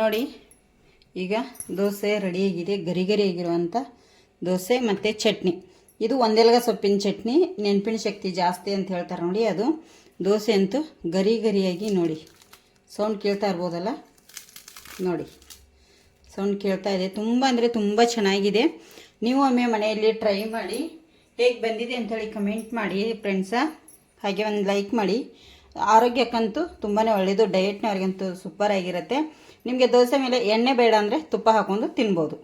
ನೋಡಿ, ಈಗ ದೋಸೆ ರೆಡಿಯಾಗಿದೆ ಗರಿ ಗರಿಯಾಗಿರುವಂಥ ದೋಸೆ ಮತ್ತು ಚಟ್ನಿ. ಇದು ಒಂದೆಲ್ಗ ಸೊಪ್ಪಿನ ಚಟ್ನಿ, ನೆನಪಿನ ಶಕ್ತಿ ಜಾಸ್ತಿ ಅಂತ ಹೇಳ್ತಾರೆ ನೋಡಿ ಅದು. ದೋಸೆ ಅಂತೂ ಗರಿ ಗರಿಯಾಗಿ ನೋಡಿ. ಸೌಂಡ್ ಕೇಳ್ತಾ ಇರ್ಬೋದಲ್ಲ? ನೋಡಿ. ಸೌಂಡ್ ಕೇಳ್ತಾ ಇದೆ. ತುಂಬ ಅಂದರೆ ತುಂಬ ಚೆನ್ನಾಗಿದೆ. ನೀವು ಒಮ್ಮೆ ಮನೆಯಲ್ಲಿ ಟ್ರೈ ಮಾಡಿ, ಹೇಗೆ ಬಂದಿದೆ ಅಂಥೇಳಿ ಕಮೆಂಟ್ ಮಾಡಿ ಫ್ರೆಂಡ್ಸ ಹಾಗೆ ಒಂದು ಲೈಕ್ ಮಾಡಿ. ಆರೋಗ್ಯಕ್ಕಂತೂ ತುಂಬಾ ಒಳ್ಳೆಯದು ಡಯಟ್ನವ್ರಿಗಂತೂ ಸೂಪರ್ ಆಗಿರುತ್ತೆ. ನಿಮಗೆ ದೋಸೆ ಮೇಲೆ ಎಣ್ಣೆ ಬೇಡ ಅಂದರೆ ತುಪ್ಪ ಹಾಕೊಂಡು ತಿನ್ಬೋದು.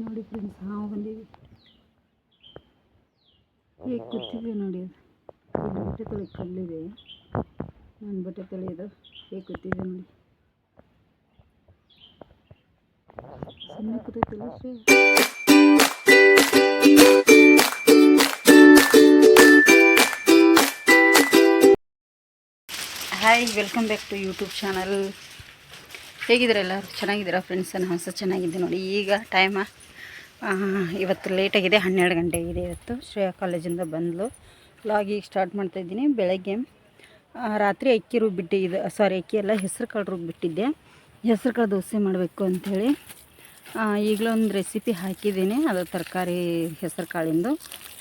ನೋಡಿ ಫ್ರೆಂಡ್ಸ್ ನಾವು ಬಂದೀವಿ ಹೇಗೆ ಕೂತಿದ್ವಿ ನೋಡಿ. ಬಟ್ಟೆ ತೊಳಿ ಕಲ್ಲಿದೆ. ನಾನು ಬಟ್ಟೆ ತೊಳೆಯೋದು ಹೇಗೆ ಕೂತಿದೆ ನೋಡಿ. ಸುಮ್ಮನೆ ಕೂತೈತಲ್ಲ hi welcome back to YouTube channel ಹೇಗಿದ್ದೀರ ಎಲ್ಲರೂ? ಚೆನ್ನಾಗಿದ್ದೀರಾ ಫ್ರೆಂಡ್ಸ್ ನಾನು ಸಹ ಚೆನ್ನಾಗಿದ್ದೆ ನೋಡಿ. ಈಗ ಟೈಮ ಇವತ್ತು ಲೇಟಾಗಿದೆ ಹನ್ನೆರಡು ಗಂಟೆ ಆಗಿದೆ ಇವತ್ತು. ಶ್ರೇಯಾ ಕಾಲೇಜಿಂದ ಬಂದಲು. ಲಾಗಿ ಸ್ಟಾರ್ಟ್ ಮಾಡ್ತಾಯಿದ್ದೀನಿ ಬೆಳಗ್ಗೆ ರಾತ್ರಿ ಅಕ್ಕಿ ರುಬ್ಬಿಟ್ಟಿದ್ದು ಸಾರಿ ಅಕ್ಕಿ ಎಲ್ಲ ಹೆಸರು ಕಾಳು ರುಬ್ಬಿಟ್ಟಿದ್ದೆ. ಹೆಸರು ಕಾಳು ದೋಸೆ ಮಾಡಬೇಕು ಅಂಥೇಳಿ. ಈಗಲೂ ಒಂದು ರೆಸಿಪಿ ಹಾಕಿದ್ದೀನಿ. ಅದು ತರಕಾರಿ ಹೆಸರು ಕಾಳಿಂದು.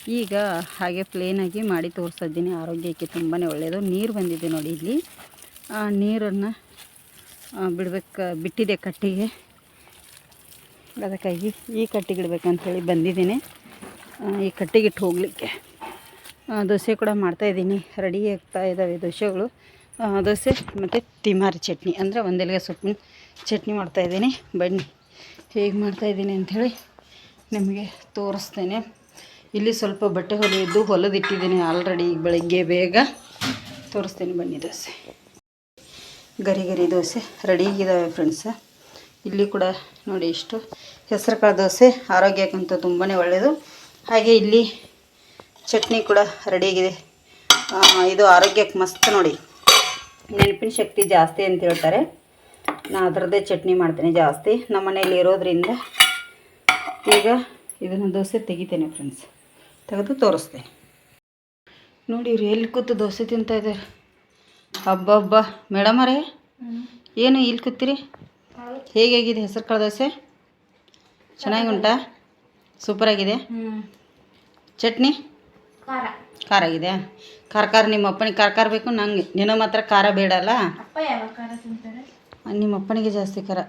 ಈಗ ಹಾಗೆ ಪ್ಲೇನಾಗಿ ಮಾಡಿ ತೋರಿಸಿದ್ದೀನಿ. ಆರೋಗ್ಯಕ್ಕೆ ತುಂಬಾ ಒಳ್ಳೆಯದು ನೀರು ಬಂದಿದೆ ನೋಡಿ ಇಲ್ಲಿ. ಆ, ನೀರನ್ನು ಬಿಡ್ಬೇಕು, ಬಿಟ್ಟಿದೆ ಕಟ್ಟಿಗೆ. ಅದಕ್ಕಾಗಿ ಈ ಕಟ್ಟಿಗೆ ಇಡ್ಬೇಕಂಥೇಳಿ ಬಂದಿದ್ದೀನಿ. ಈ ಕಟ್ಟಿಗೆ ಇಟ್ಟು ಹೋಗಲಿಕ್ಕೆ. ದೋಸೆ ಕೂಡ ಮಾಡ್ತಾಯಿದ್ದೀನಿ ರೆಡಿ ಆಗ್ತಾ ಇದ್ದಾವೆ ದೋಸೆಗಳು. ದೋಸೆ ಮತ್ತು ತಿಮಾರಿ ಚಟ್ನಿ. ಅಂದರೆ ಒಂದೆಲ್ಗೆ ಸೊಪ್ಪಿನ ಚಟ್ನಿ ಮಾಡ್ತಾಯಿದ್ದೀನಿ ಬನ್ನಿ, ಹೇಗೆ ಮಾಡ್ತಾಯಿದ್ದೀನಿ ಅಂಥೇಳಿ ನಿಮಗೆ ತೋರಿಸ್ತೇನೆ. ಇಲ್ಲಿ ಸ್ವಲ್ಪ ಬಟ್ಟೆ ಹೊಲಿದ್ದು ಹೊಲದಿಟ್ಟಿದ್ದೀನಿ ಆಲ್ರೆಡಿ ಈಗ ಬೆಳಗ್ಗೆ ಬೇಗ. ತೋರಿಸ್ತೀನಿ ಬನ್ನಿ ದೋಸೆ. ಗರಿ ಗರಿ ದೋಸೆ. ರೆಡಿ ಇದ್ದಾವೆ ಫ್ರೆಂಡ್ಸ ಇಲ್ಲಿ ಕೂಡ ನೋಡಿ ಇಷ್ಟು. ಹೆಸರು ಕಾಳು ದೋಸೆ. ಆರೋಗ್ಯಕ್ಕಂತೂ ತುಂಬಾ ಒಳ್ಳೆಯದು ಹಾಗೆ ಇಲ್ಲಿ ಚಟ್ನಿ ಕೂಡ ರೆಡಿಯಾಗಿದೆ ಇದು ಆರೋಗ್ಯಕ್ಕೆ ಮಸ್ತ್ ನೋಡಿ. ನೆನಪಿನ ಶಕ್ತಿ ಜಾಸ್ತಿ ಅಂತ ಹೇಳ್ತಾರೆ. ನಾನು ಅದರದ್ದೇ ಚಟ್ನಿ ಮಾಡ್ತೀನಿ ಜಾಸ್ತಿ. ನಮ್ಮ ಮನೆಯಲ್ಲಿ ಇರೋದ್ರಿಂದ ಈಗ ಇದನ್ನು ದೋಸೆ ತೆಗಿತೇನೆ ಫ್ರೆಂಡ್ಸ್ ತೆಗೆದು ತೋರಿಸ್ತೇನೆ. ನೋಡಿ ಇವ್ರು ಎಲ್ಲಿ ಕೂತು ದೋಸೆ ತಿಂತಾ ಇದ್ದಾರೆ. ಹಬ್ಬ ಹಬ್ಬ ಮೇಡಮರೇ ಏನು ಇಲ್ಲಿ ಕೂತೀರಿ? ಹೇಗಾಗಿದೆ ಹೆಸರು ಕಾಳು ದೋಸೆ? ಚೆನ್ನಾಗಿ ಉಂಟಾ ಸೂಪರಾಗಿದೆ? ಚಟ್ನಿ? ಖಾರ. ಖಾರ ಆಗಿದೆ ಖಾರ ಖಾರ ನಿಮ್ಮ ಅಪ್ಪನಿಗೆ ಖಾರ ಖಾರ ಬೇಕು ನಂಗೆ. ನಿನ್ನ ಮಾತ್ರ ಖಾರ ಬೇಡಲ್ಲ ಅಪ್ಪ ಯಾವಾಗ ಖಾರ ತಿಂತಾರೆ? ನಿಮ್ಮ ಅಪ್ಪನಿಗೆ ಜಾಸ್ತಿ ಖಾರ.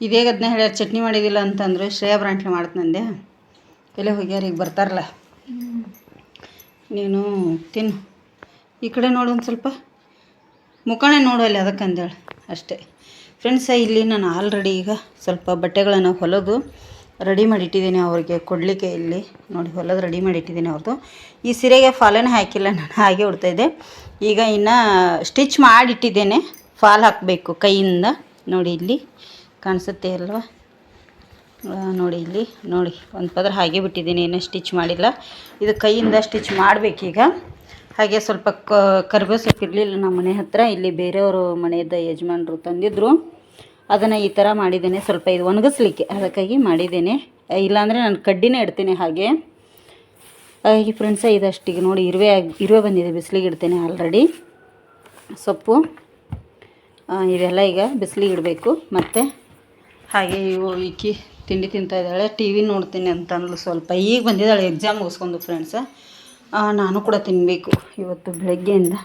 ಇದೇಗ ಅದನ್ನ ಹೇಳ್ಯಾರ ಚಟ್ನಿ ಮಾಡಿದಿಲ್ಲ ಅಂತಂದ್ರೆ ಶ್ರೇಯಾ ಬ್ರಾಂಟ್ಲಿ ಮಾಡ್ತಂದೆ ಎಲ್ಲೇ ಹೋಗ್ಯಾರ ಬರ್ತಾರಲ್ಲ. ನೀನು ತಿನ್ನು. ಈ ಕಡೆ ನೋಡು ಒಂದು ಸ್ವಲ್ಪ. ಮುಖಾಣೆ ನೋಡು ಅಲ್ಲಿ ಅದಕ್ಕೆ ಅಂದೇಳು ಅಷ್ಟೇ. ಫ್ರೆಂಡ್ಸ ಇಲ್ಲಿ ನಾನು ಆಲ್ರೆಡಿ ಈಗ ಸ್ವಲ್ಪ ಬಟ್ಟೆಗಳನ್ನು ಹೊಲದು ರೆಡಿ ಮಾಡಿಟ್ಟಿದ್ದೀನಿ ಅವ್ರಿಗೆ ಕೊಡಲಿಕ್ಕೆ ಇಲ್ಲಿ. ನೋಡಿ, ಹೊಲದು ರೆಡಿ ಮಾಡಿಟ್ಟಿದ್ದೀನಿ ಅವ್ರದ್ದು ಈ ಸೀರೆಗೆ ಫಾಲನೇ ಹಾಕಿಲ್ಲ ನಾನು, ಹಾಗೆ ಉಡ್ತಾಯಿದ್ದೆ ಈಗ ಇನ್ನು ಸ್ಟಿಚ್ ಮಾಡಿಟ್ಟಿದ್ದೇನೆ. ಫಾಲ್ ಹಾಕಬೇಕು ಕೈಯಿಂದ. ನೋಡಿ, ಇಲ್ಲಿ ಕಾಣಿಸುತ್ತೆ ಅಲ್ವಾ? ನೋಡಿ ಇಲ್ಲಿ, ನೋಡಿ, ಒಂದು ಪದರ ಹಾಗೆ ಬಿಟ್ಟಿದ್ದೀನಿ ಇನ್ನೂ ಸ್ಟಿಚ್ ಮಾಡಿಲ್ಲ. ಇದು ಕೈಯಿಂದ ಸ್ಟಿಚ್ ಮಾಡಬೇಕೀಗ. ಹಾಗೆ ಸ್ವಲ್ಪ ಕರಿಬೇವು ಸೊಪ್ಪು ಇರಲಿಲ್ಲ ನಮ್ಮ ಮನೆ ಹತ್ರ, ಇಲ್ಲಿ ಬೇರೆಯವರು ಮನೆಯದ್ದ ಯಜಮಾನರು ತಂದಿದ್ದರು ಅದನ್ನು ಈ ಥರ ಮಾಡಿದ್ದೇನೆ, ಸ್ವಲ್ಪ ಇದು ಒಣಗಿಸ್ಲಿಕ್ಕೆ, ಅದಕ್ಕಾಗಿ ಮಾಡಿದ್ದೇನೆ. ಇಲ್ಲಾಂದರೆ ನಾನು ಕಡ್ಡಿನೇ ಇಡ್ತೀನಿ ಹಾಗೆ. ಹಾಗಾಗಿ ಫ್ರೆಂಡ್ಸ ಇದಷ್ಟಿಗೆ ನೋಡಿ, ಇರುವೆ ಇರುವೆ ಬಂದಿದೆ, ಬಿಸಿಲಿಗೆ ಇಡ್ತೇನೆ ಆಲ್ರೆಡಿ ಸೊಪ್ಪು ಇವೆಲ್ಲ ಈಗ ಬಿಸಿಲಿಗೆ ಇಡಬೇಕು. ಮತ್ತು ಹಾಗೆ ಇವು ಈಕಿ ತಿಂಡಿ ತಿಂತಾ ಇದ್ದಾಳೆ ಟಿ ವಿ ನೋಡ್ತೀನಿ ಅಂತ ಅಂದ್ಲು ಸ್ವಲ್ಪ. ಈಗ ಬಂದಿದ್ದಾಳೆ ಎಕ್ಸಾಮ್ ಮುಗಿಸ್ಕೊಂಡು ಫ್ರೆಂಡ್ಸ ನಾನು ಕೂಡ ತಿನ್ನಬೇಕು ಇವತ್ತು ಬೆಳಗ್ಗೆಯಿಂದ.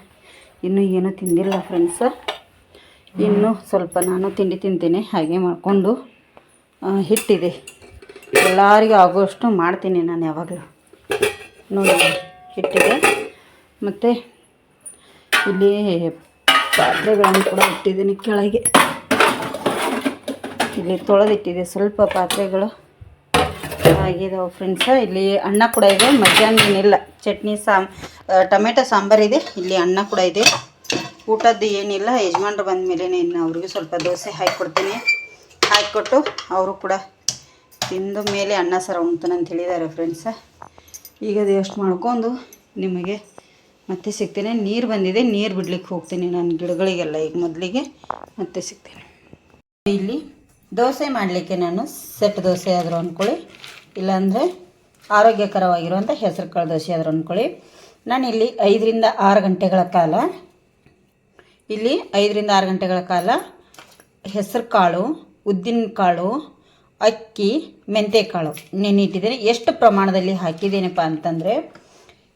ಇನ್ನೂ ಏನೂ ತಿಂದಿಲ್ಲ ಫ್ರೆಂಡ್ಸ ಇನ್ನೂ ಸ್ವಲ್ಪ ನಾನು ತಿಂಡಿ ತಿಂತೀನಿ, ಹಾಗೆ ಮಾಡಿಕೊಂಡು ಹಿಟ್ಟಿದೆ. ಎಲ್ಲರಿಗೂ ಆಗೋಷ್ಟು ಮಾಡ್ತೀನಿ ನಾನು ಯಾವಾಗಲೂ. ನೋಡಿ, ಹಿಟ್ಟಿದೆ. ಮತ್ತು ಇಲ್ಲಿ ಪಾತ್ರೆಗಳನ್ನು ಕೂಡ ಇಟ್ಟಿದ್ದೀನಿ ಕೆಳಗೆ. ಇಲ್ಲಿ ತೊಳೆದಿಟ್ಟಿದೆ. ಸ್ವಲ್ಪ ಪಾತ್ರೆಗಳು ಆಗಿದಾವೆ ಫ್ರೆಂಡ್ಸ ಇಲ್ಲಿ ಅನ್ನ ಕೂಡ ಇದೆ. ಮಧ್ಯಾಹ್ನ ಏನಿಲ್ಲ. ಚಟ್ನಿ ಸಾಮ್ ಟೊಮೆಟೊ ಸಾಂಬಾರಿದೆ ಇಲ್ಲಿ ಅನ್ನ ಕೂಡ ಇದೆ. ಊಟದ್ದು ಏನಿಲ್ಲ. ಯಜಮಾನ್ರು ಬಂದ ಮೇಲೆ ಇನ್ನು ಅವ್ರಿಗೆ ಸ್ವಲ್ಪ ದೋಸೆ ಹಾಕಿಕೊಡ್ತೀನಿ. ಹಾಕಿಕೊಟ್ಟು ಅವರು ಕೂಡ ತಿಂದ ಮೇಲೆ ಅನ್ನ ಸರ ಉಣ್ತಾನೆ ಅಂತ ಹೇಳಿದ್ದಾರೆ ಫ್ರೆಂಡ್ಸ ಈಗ ಅದು ಎಷ್ಟು ಮಾಡ್ಕೊಂಡು ನಿಮಗೆ ಮತ್ತೆ ಸಿಗ್ತೇನೆ. ನೀರು ಬಂದಿದೆ. ನೀರು ಬಿಡ್ಲಿಕ್ಕೆ ಹೋಗ್ತೀನಿ ನಾನು ಗಿಡಗಳಿಗೆಲ್ಲ. ಈಗ ಮೊದಲಿಗೆ ಮತ್ತೆ ಸಿಗ್ತೇನೆ. ಇಲ್ಲಿ ದೋಸೆ ಮಾಡಲಿಕ್ಕೆ ನಾನು ಸೆಟ್ ದೋಸೆ ಆದರೂ ಅಂದ್ಕೊಳ್ಳಿ ಇಲ್ಲಾಂದರೆ ಆರೋಗ್ಯಕರವಾಗಿರುವಂಥ ಹೆಸರು ಕಾಳು ದೋಸೆ ಆದರೂ ಅಂದ್ಕೊಳ್ಳಿ ನಾನು ಇಲ್ಲಿ ಐದರಿಂದ ಆರು ಗಂಟೆಗಳ ಕಾಲ, ಇಲ್ಲಿ ಐದರಿಂದ ಆರು ಗಂಟೆಗಳ ಕಾಲ ಹೆಸರು ಕಾಳು ಉದ್ದಿನ ಕಾಳು ಅಕ್ಕಿ, ಮೆಂತೆಕಾಳು ನೆನೆಯಿಟ್ಟಿದ್ದೇನೆ ಎಷ್ಟು ಪ್ರಮಾಣದಲ್ಲಿ ಹಾಕಿದ್ದೇನಪ್ಪ ಅಂತಂದರೆ,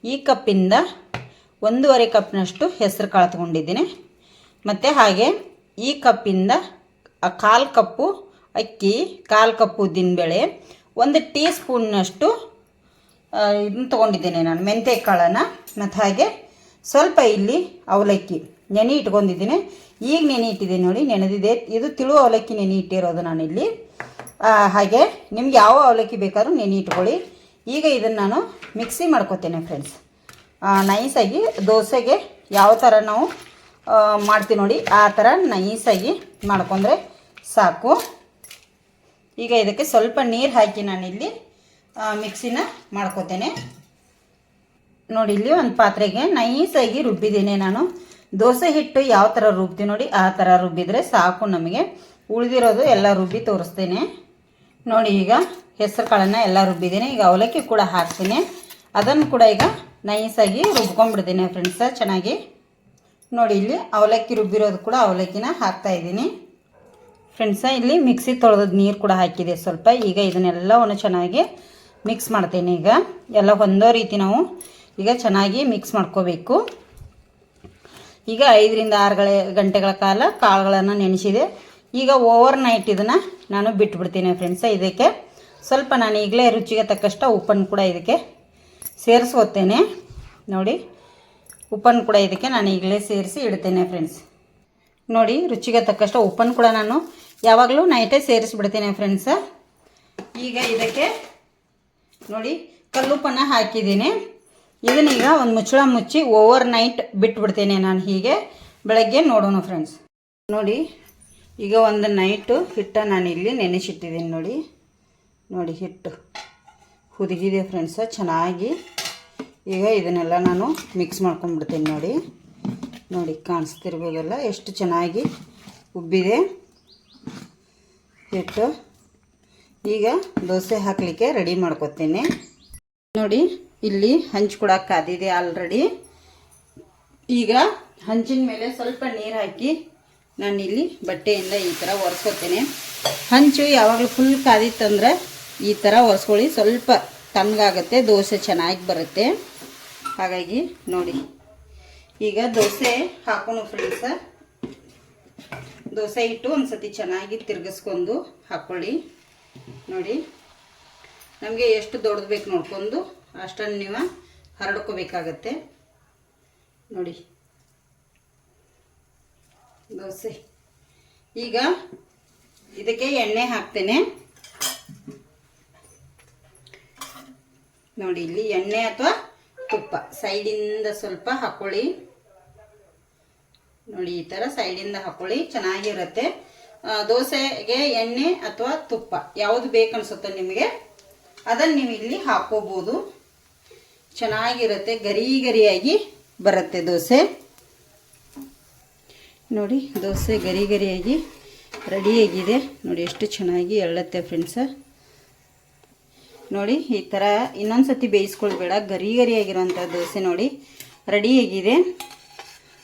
ಈ ಕಪ್ಪಿಂದ ಒಂದೂವರೆ ಕಪ್ನಷ್ಟು ಹೆಸರು ಕಾಳು ತೊಗೊಂಡಿದ್ದೀನಿ. ಮತ್ತು ಹಾಗೆ ಈ ಕಪ್ಪಿಂದ ಕಾಲು ಕಪ್ಪು ಅಕ್ಕಿ, ಕಾಲು ಕಪ್ಪು ಉದ್ದಿನಬೇಳೆ, ಒಂದು ಟೀ ಸ್ಪೂನ್ನಷ್ಟು ಇದನ್ನು ತೊಗೊಂಡಿದ್ದೇನೆ ನಾನು, ಮೆಂತ್ಯ ಕಾಳನ್ನು. ಮತ್ತು ಹಾಗೆ ಸ್ವಲ್ಪ ಇಲ್ಲಿ ಅವಲಕ್ಕಿ, ನೆನೆ ಇಟ್ಕೊಂಡಿದ್ದೀನಿ. ಈಗ ನೆನೆ ಇಟ್ಟಿದ್ದೀನಿ ನೋಡಿ, ನೆನೆದಿದೆ. ಇದು ತಿಳು ಅವಲಕ್ಕಿ ನೆನೆ ಇಟ್ಟಿರೋದು ಇಲ್ಲಿ. ಹಾಗೆ ನಿಮ್ಗೆ ಯಾವ ಅವಲಕ್ಕಿ ಬೇಕಾದ್ರೂ ನೆನೆ ಇಟ್ಕೊಳ್ಳಿ. ಈಗ ಇದನ್ನು ನಾನು ಮಿಕ್ಸಿ ಮಾಡ್ಕೊತೇನೆ ಫ್ರೆಂಡ್ಸ್ ನೈಸಾಗಿ ದೋಸೆಗೆ ಯಾವ ಥರ ನಾವು ಮಾಡ್ತೀವಿ ನೋಡಿ, ಆ ಥರ ನೈಸಾಗಿ ಮಾಡ್ಕೊಂಡ್ರೆ ಸಾಕು. ಈಗ ಇದಕ್ಕೆ ಸ್ವಲ್ಪ ನೀರು ಹಾಕಿ ನಾನಿಲ್ಲಿ ಮಿಕ್ಸಿನ ಮಾಡ್ಕೊತೇನೆ. ನೋಡಿ, ಇಲ್ಲಿ ಒಂದು ಪಾತ್ರೆಗೆ ನೈಸಾಗಿ ರುಬ್ಬಿದ್ದೀನಿ ನಾನು. ದೋಸೆ ಹಿಟ್ಟು ಯಾವ ಥರ ರುಬ್ತೀವಿ ನೋಡಿ, ಆ ಥರ ರುಬ್ಬಿದರೆ ಸಾಕು ನಮಗೆ. ಉಳಿದಿರೋದು ಎಲ್ಲ ರುಬ್ಬಿ ತೋರಿಸ್ತೇನೆ. ನೋಡಿ, ಈಗ ಹೆಸರು ಕಾಳನ್ನು ಎಲ್ಲ ರುಬ್ಬಿದ್ದೀನಿ. ಈಗ ಅವಲಕ್ಕಿ ಕೂಡ ಹಾಕ್ತೀನಿ. ಅದನ್ನು ಕೂಡ ಈಗ ನೈಸಾಗಿ ರುಬ್ಕೊಂಡ್ಬಿಡ್ತೀನಿ ಫ್ರೆಂಡ್ಸ ಚೆನ್ನಾಗಿ. ನೋಡಿ, ಇಲ್ಲಿ ಅವಲಕ್ಕಿ ರುಬ್ಬಿರೋದು ಕೂಡ ಅವಲಕ್ಕಿನ ಹಾಕ್ತಾ ಇದ್ದೀನಿ. ಫ್ರೆಂಡ್ಸ ಇಲ್ಲಿ ಮಿಕ್ಸಿ ತೊಳೆದ ನೀರು ಕೂಡ ಹಾಕಿದೆ ಸ್ವಲ್ಪ. ಈಗ ಇದನ್ನೆಲ್ಲವನ್ನು ಚೆನ್ನಾಗಿ ಮಿಕ್ಸ್ ಮಾಡ್ತೇನೆ ಈಗ. ಎಲ್ಲ ಹೊಂದೋ ರೀತಿ ನಾವು ಈಗ ಚೆನ್ನಾಗಿ ಮಿಕ್ಸ್ ಮಾಡ್ಕೋಬೇಕು. ಈಗ ಐದರಿಂದ ಆರು ಗಳ ಗಂಟೆಗಳ ಕಾಲ ಕಾಳುಗಳನ್ನು ನೆನೆಸಿದೆ. ಈಗ ಓವರ್ ನೈಟ್ ಇದನ್ನು ನಾನು ಬಿಟ್ಬಿಡ್ತೀನಿ ಫ್ರೆಂಡ್ಸ ಇದಕ್ಕೆ. ಸ್ವಲ್ಪ ನಾನು ಈಗಲೇ ರುಚಿಗೆ ತಕ್ಕಷ್ಟು ಉಪ್ಪನ್ನು ಕೂಡ ಇದಕ್ಕೆ ಸೇರಿಸ್ಕೋತೇನೆ. ನೋಡಿ, ಉಪ್ಪನ್ನು ಕೂಡ ಇದಕ್ಕೆ ನಾನು ಈಗಲೇ ಸೇರಿಸಿ ಇಡ್ತೇನೆ ಫ್ರೆಂಡ್ಸ್ ನೋಡಿ, ರುಚಿಗೆ ತಕ್ಕಷ್ಟು ಉಪ್ಪನ್ನು ಕೂಡ ನಾನು ಯಾವಾಗಲೂ ನೈಟೇ ಸೇರಿಸ್ಬಿಡ್ತೀನಿ ಫ್ರೆಂಡ್ಸ ಈಗ ಇದಕ್ಕೆ ನೋಡಿ ಕಲ್ಲುಪ್ಪನ್ನು ಹಾಕಿದ್ದೀನಿ. ಇದನ್ನೀಗ ಒಂದು ಮುಚ್ಚಳ ಮುಚ್ಚಿ ಓವರ್ ನೈಟ್ ಬಿಟ್ಬಿಡ್ತೇನೆ ನಾನು ಹೀಗೆ. ಬೆಳಗ್ಗೆ ನೋಡೋಣ ಫ್ರೆಂಡ್ಸ್ ನೋಡಿ, ಈಗ ಒಂದು ನೈಟು ಹಿಟ್ಟ ನಾನು ಇಲ್ಲಿ ನೆನೆಸಿಟ್ಟಿದ್ದೀನಿ ನೋಡಿ. ನೋಡಿ ಹಿಟ್ಟು ಹುದುಗಿದೆ ಫ್ರೆಂಡ್ಸ ಚೆನ್ನಾಗಿ ಈಗ ಇದನ್ನೆಲ್ಲ ನಾನು ಮಿಕ್ಸ್ ಮಾಡ್ಕೊಂಡ್ಬಿಡ್ತೀನಿ ನೋಡಿ. ನೋಡಿ, ಕಾಣಿಸ್ತಿರ್ಬೋದಲ್ಲ? ಎಷ್ಟು ಚೆನ್ನಾಗಿ ಉಬ್ಬಿದೆ. ಹಿಟ್ಟು. ಈಗ ದೋಸೆ ಹಾಕಲಿಕ್ಕೆ ರೆಡಿ ಮಾಡ್ಕೊತೀನಿ. ನೋಡಿ, ಇಲ್ಲಿ ಹಂಚ್ಕೊಡಕ್ಕೆ ಕೂಡ ಕಾದಿದೆ ಆಲ್ರೆಡಿ ಈಗ ಹಂಚಿನ ಮೇಲೆ ಸ್ವಲ್ಪ ನೀರು ಹಾಕಿ ನಾನು ಇಲ್ಲಿ ಬಟ್ಟೆಯಿಂದ ಈ ಥರ ಒರೆಸ್ಕೊತೀನಿ. ಹಂಚು ಯಾವಾಗಲೂ ಫುಲ್ ಕಾದಿತ್ತಂದ್ರೆ ಈ ಥರ ಒರೆಸ್ಕೊಳ್ಳಿ. ಸ್ವಲ್ಪ ತಣ್ಣಗಾಗುತ್ತೆ, ದೋಸೆ ಚೆನ್ನಾಗಿ ಬರುತ್ತೆ. ಹಾಗಾಗಿ ನೋಡಿ. ಈಗ ದೋಸೆ ಹಾಕೋಣ ಫ್ರೆಂಡ್ಸ ದೋಸೆ ಇಟ್ಟು ಒಂದು ಸತಿ ಚೆನ್ನಾಗಿ ತಿರ್ಗಿಸ್ಕೊಂಡು ಹಾಕ್ಕೊಳ್ಳಿ ನೋಡಿ, ನಮಗೆ ಎಷ್ಟು ದೊಡ್ಡದು ಬೇಕು ನೋಡ್ಕೊಂಡು ಅಷ್ಟನ್ನು ನೀವು ಹರಡ್ಕೋಬೇಕಾಗತ್ತೆ. ನೋಡಿ, ದೋಸೆ. ಈಗ ಇದಕ್ಕೆ ಎಣ್ಣೆ ಹಾಕ್ತೇನೆ. ನೋಡಿ, ಇಲ್ಲಿ ಎಣ್ಣೆ ಅಥವಾ ತುಪ್ಪ. ಸೈಡಿಂದ ಸ್ವಲ್ಪ ಹಾಕ್ಕೊಳ್ಳಿ ನೋಡಿ, ಈ ಥರ ಸೈಡಿಂದ ಹಾಕೊಳ್ಳಿ, ಚೆನ್ನಾಗಿರುತ್ತೆ. ದೋಸೆಗೆ ಎಣ್ಣೆ ಅಥವಾ ತುಪ್ಪ, ಯಾವುದು ಬೇಕನ್ಸುತ್ತೋ ನಿಮಗೆ, ಅದನ್ನು ನೀವು ಇಲ್ಲಿ ಹಾಕೋಬೋದು. ಚೆನ್ನಾಗಿರುತ್ತೆ ಗರಿ ಗರಿಯಾಗಿ ಬರುತ್ತೆ ದೋಸೆ. ನೋಡಿ, ದೋಸೆ ಗರಿ ಗರಿಯಾಗಿ ರೆಡಿಯಾಗಿದೆ ನೋಡಿ, ಎಷ್ಟು ಚೆನ್ನಾಗಿ ಎಳ್ಳತ್ತೆ ಫ್ರೆಂಡ್ಸ ನೋಡಿ, ಈ ಥರ ಇನ್ನೊಂದು ಸತಿ ಬೇಯಿಸ್ಕೊಳ್ಬೇಡ ಗರಿ ಗರಿಯಾಗಿರೋಂಥ ದೋಸೆ ನೋಡಿ ರೆಡಿಯಾಗಿದೆ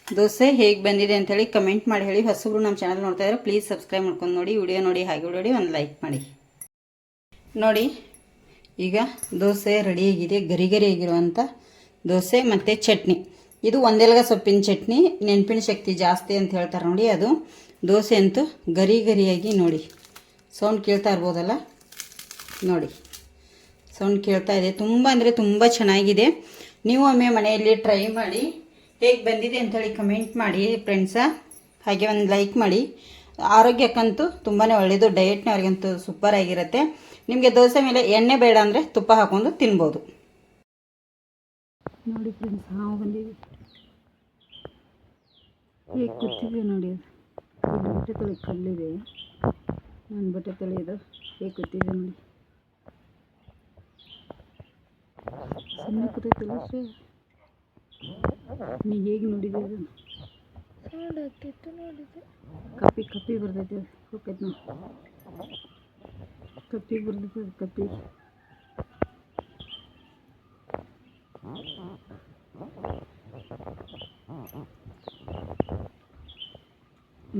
ದೋಸೆ ಹೇಗೆ ಬಂದಿದೆ ಅಂತೇಳಿ ಕಮೆಂಟ್ ಮಾಡಿ ಹೇಳಿ. ಹೊಸಬ್ರು ನಮ್ಮ ಚಾನಲ್ ನೋಡ್ತಾ ಇದ್ರೆ ಪ್ಲೀಸ್ ಸಬ್ಸ್ಕ್ರೈಬ್ ಮಾಡ್ಕೊಂಡು ನೋಡಿ ವಿಡಿಯೋ ನೋಡಿ, ಹಾಗೆ ನೋಡಿ, ಒಂದು ಲೈಕ್ ಮಾಡಿ. ನೋಡಿ, ಈಗ ದೋಸೆ ರೆಡಿಯಾಗಿದೆ ಗರಿ ಗರಿಯಾಗಿರುವಂಥ ದೋಸೆ ಮತ್ತು ಚಟ್ನಿ. ಇದು ಒಂದೆಲ್ಗ ಸೊಪ್ಪಿನ ಚಟ್ನಿ, ನೆನಪಿನ ಶಕ್ತಿ ಜಾಸ್ತಿ ಅಂತ ಹೇಳ್ತಾರೆ ನೋಡಿ ಅದು. ದೋಸೆ ಅಂತೂ ಗರಿ ಗರಿಯಾಗಿ ನೋಡಿ. ಸೌಂಡ್ ಕೇಳ್ತಾ ಇರ್ಬೋದಲ್ಲ? ನೋಡಿ, ಸೌಂಡ್ ಕೇಳ್ತಾ ಇದೆ. ತುಂಬ ಅಂದರೆ ತುಂಬ ಚೆನ್ನಾಗಿದೆ. ನೀವು ಒಮ್ಮೆ ಮನೆಯಲ್ಲಿ ಟ್ರೈ ಮಾಡಿ ಹೇಗೆ ಬಂದಿದೆ ಅಂಥೇಳಿ ಕಮೆಂಟ್ ಮಾಡಿ ಫ್ರೆಂಡ್ಸ ಹಾಗೆ ಒಂದು ಲೈಕ್ ಮಾಡಿ. ಆರೋಗ್ಯಕ್ಕಂತೂ ತುಂಬಾ ಒಳ್ಳೆಯದು ಡಯಟ್ನವ್ರಿಗಂತೂ ಸೂಪರ್ ಆಗಿರುತ್ತೆ. ನಿಮಗೆ ದೋಸೆ ಮೇಲೆ ಎಣ್ಣೆ ಬೇಡ ಅಂದರೆ ತುಪ್ಪ ಹಾಕೊಂಡು ತಿನ್ಬೋದು. ನೋಡಿ ಫ್ರೆಂಡ್ಸ್ ನಾವು ಬಂದೀವಿ ಹೇಗೆ ಕೂತಿದ್ವಿ ನೋಡಿ. ಬಟ್ಟೆ ತೊಳಿ ಕಲ್ಲಿದೆ. ನನ್ನ ಬಟ್ಟೆ ತೊಳೆಯೋದು ಹೇಗೆ ನೋಡಿ. ಸುಮ್ಮನೆ ಕೂತೈತಲ್ಲ ನೀ ಹೇಗೆ ನೋಡಿದೆ ಆಗ್ತಿತ್ತು ನೋಡಿದೆ. ಕಪ್ಪಿ ಕಪ್ಪಿ ಬರ್ತೈತೆ ಹೋಗ್ತೈತೆ ನಾವು ಕಪ್ಪಿ ಬರ್ತೈತೆ ಅದು ಕಪ್ಪಿ.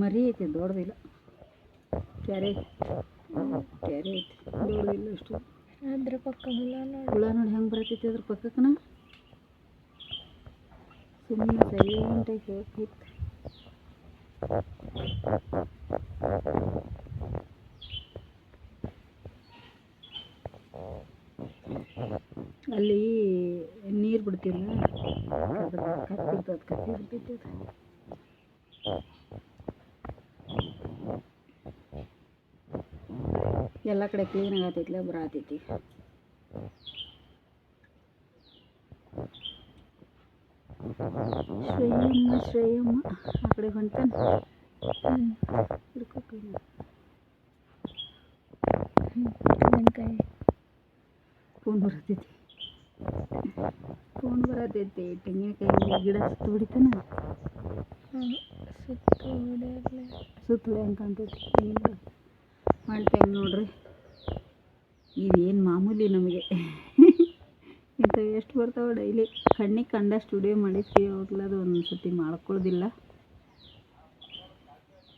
ಮರಿ ಐತೆ ದೊಡ್ಡದಿಲ್ಲ ಕ್ಯಾರೆ ಕ್ಯಾರೆ ಐತೆ. ದೊಡ್ಡದಿಲ್ಲ ಅಷ್ಟು. ಅದ್ರ ಪಕ್ಕ ಹುಳ ನೋಡಿ. ಹುಳ ನೋಡಿ ಹೆಂಗೆ ಬರತೈತಿ ಅದ್ರ ಪಕ್ಕಕ್ಕನ? ಸುಮ್ಮನೆ ಸೈಲೆಂಟಾಗಿ ಹೋಗ್ತೈತೆ ಅಲ್ಲಿ ನೀರು ಬಿಡ್ತಿಲ್ಲ. ಕತ್ತಿರ್ತದೆ ಕತ್ತಿ ಎಲ್ಲ ಕಡೆ ಕ್ಲೀನ್ ಆಗತೈತಿ ಬರತೈತಿ. ಶ್ರೇಯಮ್ಮ ಶ್ರೇಯಮ್ಮ ಆ ಕಡೆ ಹೊಂತಾನೆ ಫೋನ್ ಬರತೈತಿ. ಫೋನ್ ಬರತೈತಿ ತೆಂಗಿನಕಾಯಿ ಗಿಡ ಸುತ್ತ ಹೊಡಿತಾನ? ಸುತ್ತು ಹೊಡ್ಯಂಗೆ ಕಾಣ್ತೈತಿ ತೆಂಗಿನ ಟೈಮ್ ನೋಡ್ರಿ? ಇದೇನು ಮಾಮೂಲಿ ನಮಗೆ. ಇಂಥವು ಎಷ್ಟು ಬರ್ತಾವೆ ಡೈಲಿ ಕಣ್ಣಿಗೆ ಕಂಡ ಸ್ಟುಡಿಯೋ ಮಾಡಿರ್ತೀವಿ ಅವಾಗಲದು ಒಂದು ಸರ್ತಿ ಮಾಡ್ಕೊಳ್ಳೋದಿಲ್ಲ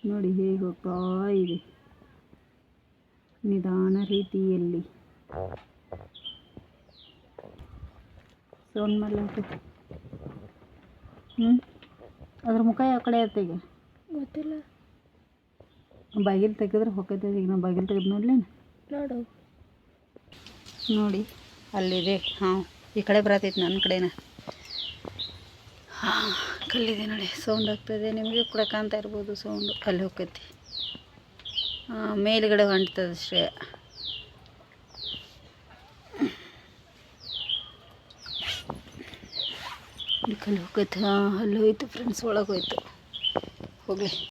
ನೋಡಿ ಹೇಗೆ ಹೋಗ್ತಾ ಇದೆ. ನಿಧಾನ ರೀತಿಯಲ್ಲಿ. ಸೌಂಡ್ ಮೇಲೆ ಹ್ಞೂ ಅದ್ರ ಮುಖ ಯಾವ ಕಡೆ ಆಯ್ತು ಈಗ? ಗೊತ್ತಿಲ್ಲ. ಬಾಗಿಲು ತೆಗೆದ್ರೆ ಹೋಗೈತೆ ಈಗ ನಾವು ಬಾಗಿಲು ತೆಗೆದು ನೋಡ್ಲೇನು? ನೋಡು. ನೋಡಿ ಅಲ್ಲಿದೆ. ಹಾಂ. ಈ ಕಡೆ ಬರತೈತಿ ನನ್ನ ಕಡೆನ. ಹಾಂ, ಕಲ್ಲಿದೆ ನೋಡಿ ಸೌಂಡ್ ಆಗ್ತದೆ. ನಿಮಗೆ ಕೂಡ ಕಾಣ್ತಾ ಇರ್ಬೋದು ಸೌಂಡು ಅಲ್ಲಿ ಹೋಗ್ತೈತಿ ಮೇಲುಗಡೆ ಹೊಂಟ್ತದೆ ಶ್ರೇಯ ಕಲ್ಲಿ ಹೋಗೈತೆ ಅಲ್ಲಿ ಹೋಯ್ತು ಫ್ರೆಂಡ್ಸ್ ಒಳಗೆ ಹೋಯ್ತು. ಹೋಗಲಿ.